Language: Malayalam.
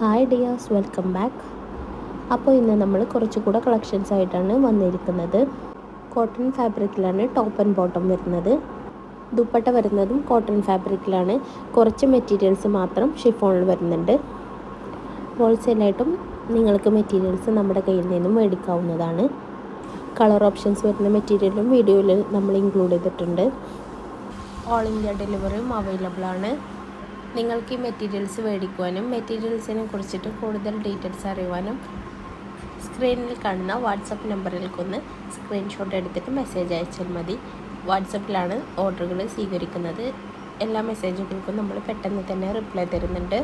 ഹായ് ഡിയാസ് വെൽക്കം ബാക്ക് അപ്പോൾ ഇന്ന് നമ്മൾ കുറച്ചുകൂടെ കളക്ഷൻസ് ആയിട്ടാണ് വന്നിരിക്കുന്നത്. കോട്ടൺ ഫാബ്രിക്കിലാണ് ടോപ്പ് ആൻഡ് ബോട്ടം വരുന്നത്. ദുപ്പട്ട വരുന്നതും കോട്ടൺ ഫാബ്രിക്കിലാണ് കുറച്ച് മെറ്റീരിയൽസ് മാത്രം ഷിഫോണിൽ വരുന്നുണ്ട്. ഹോൾസെയിലായിട്ടും നിങ്ങൾക്ക് മെറ്റീരിയൽസ് നമ്മുടെ കയ്യിൽ നിന്നും മേടിക്കാവുന്നതാണ്. കളർ ഓപ്ഷൻസ് വരുന്ന മെറ്റീരിയലും വീഡിയോയിൽ നമ്മൾ ഇൻക്ലൂഡ് ചെയ്തിട്ടുണ്ട്. ഓൾ ഇന്ത്യ ഡെലിവറിയും അവൈലബിൾ ആണ്. നിങ്ങൾക്ക് ഈ മെറ്റീരിയൽസ് മേടിക്കുവാനും മെറ്റീരിയൽസിനെ കുറിച്ചിട്ട് കൂടുതൽ ഡീറ്റെയിൽസ് അറിയുവാനും സ്ക്രീനിൽ കാണുന്ന വാട്സപ്പ് നമ്പറിലേക്കൊന്ന് സ്ക്രീൻഷോട്ട് എടുത്തിട്ട് മെസ്സേജ് അയച്ചാൽ മതി. വാട്സപ്പിലാണ് ഓർഡറുകൾ സ്വീകരിക്കുന്നത്. എല്ലാ മെസ്സേജുകൾക്കും നമ്മൾ പെട്ടെന്ന് തന്നെ റിപ്ലൈ തരുന്നുണ്ട്.